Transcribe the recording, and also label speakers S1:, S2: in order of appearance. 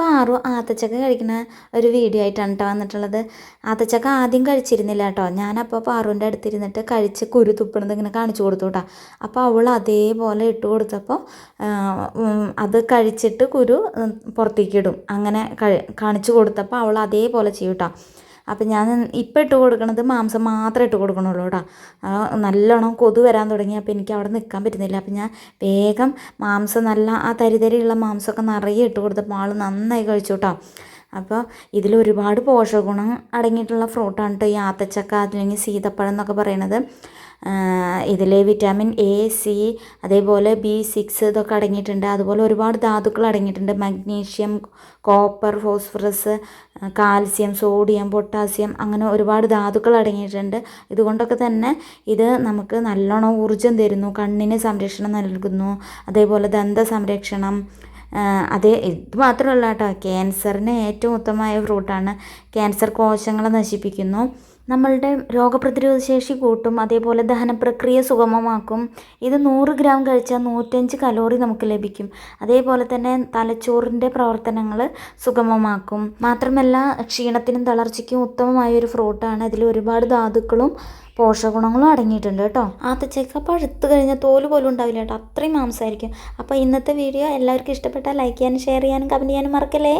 S1: പാറു ആത്തച്ചക്ക കഴിക്കുന്ന ഒരു വീഡിയോ ആയിട്ടാണ് കേട്ടോ വന്നിട്ടുള്ളത്. ആത്തച്ചക്ക ആദ്യം കഴിച്ചിരുന്നില്ല കേട്ടോ ഞാനപ്പോൾ പാറുവിന്റെ അടുത്തിരുന്നിട്ട് കഴിച്ച് കുരു തുപ്പണത് ഇങ്ങനെ കാണിച്ചു കൊടുത്തു കേട്ടോ അപ്പോൾ അവൾ അതേപോലെ ഇട്ട് കൊടുത്തപ്പോൾ അത് കഴിച്ചിട്ട് കുരു പുറത്തേക്ക് ഇടും. അങ്ങനെ കാണിച്ചു കൊടുത്തപ്പോൾ അവൾ അതേപോലെ ചെയ്യും കേട്ടോ അപ്പം ഞാൻ ഇപ്പം ഇട്ട് കൊടുക്കണത് മാംസം മാത്രമേ ഇട്ട് കൊടുക്കണുള്ളൂ കേട്ടോ. നല്ലോണം കൊതു വരാൻ തുടങ്ങി അപ്പോൾ എനിക്ക് അവിടെ നിൽക്കാൻ പറ്റുന്നില്ല. അപ്പം ഞാൻ വേഗം മാംസം നല്ല ആ തരിതരിയുള്ള മാംസമൊക്കെ നിറയെ ഇട്ട് കൊടുത്തപ്പോൾ ആൾ നന്നായി കഴിച്ചു കേട്ടോ. അപ്പോൾ ഇതിൽ ഒരുപാട് പോഷകഗുണം അടങ്ങിയിട്ടുള്ള ഫ്രൂട്ടാണ് കേട്ടോ ഈ ആത്തച്ചക്ക അല്ലെങ്കിൽ സീതപ്പഴം എന്നൊക്കെ പറയണത്. ഇതിൽ വിറ്റാമിൻ എ സി അതേപോലെ ബി സിക്സ് ഇതൊക്കെ അടങ്ങിയിട്ടുണ്ട്. അതുപോലെ ഒരുപാട് ധാതുക്കൾ അടങ്ങിയിട്ടുണ്ട്. Magnesium copper phosphorus calcium sodium potassium അങ്ങനെ ഒരുപാട് ധാതുക്കൾ അടങ്ങിയിട്ടുണ്ട്. ഇതുകൊണ്ടൊക്കെ തന്നെ ഇത് നമുക്ക് നല്ലോണം ഊർജം തരുന്നു. കണ്ണിന് സംരക്ഷണം നൽകുന്നു. അതേപോലെ ദന്ത സംരക്ഷണം. അതേ ഇത് മാത്രമല്ല കേട്ടോ. ക്യാൻസറിന് ഏറ്റവും ഉത്തമമായ ഫ്രൂട്ടാണ്. ക്യാൻസർ കോശങ്ങളെ നശിപ്പിക്കുന്നു. നമ്മളുടെ രോഗപ്രതിരോധ ശേഷി കൂട്ടും അതേപോലെ ദഹന പ്രക്രിയ സുഗമമാക്കും. ഇത് നൂറ് ഗ്രാം കഴിച്ചാൽ നൂറ്റഞ്ച് കലോറി നമുക്ക് ലഭിക്കും. അതേപോലെ തന്നെ തലച്ചോറിന്റെ പ്രവർത്തനങ്ങൾ സുഗമമാക്കും. മാത്രമല്ല ക്ഷീണത്തിനും തളർച്ചയ്ക്കും ഉത്തമമായ ഒരു ഫ്രൂട്ടാണ്. അതിൽ ഒരുപാട് ധാതുക്കളും പോഷകഗുണങ്ങളും അടങ്ങിയിട്ടുണ്ട് കേട്ടോ. ആത്തച്ചക്ക പഴുത്ത് കഴിഞ്ഞാൽ തോൽ പോലും ഉണ്ടാവില്ല കേട്ടോ. അത്രയും മാംസമായിരിക്കും അപ്പോൾ ഇന്നത്തെ വീഡിയോ എല്ലാവർക്കും ഇഷ്ടപ്പെട്ടാൽ ലൈക്ക് ചെയ്യാനും ഷെയർ ചെയ്യാനും കമന്റ് ചെയ്യാനും മറക്കല്ലേ?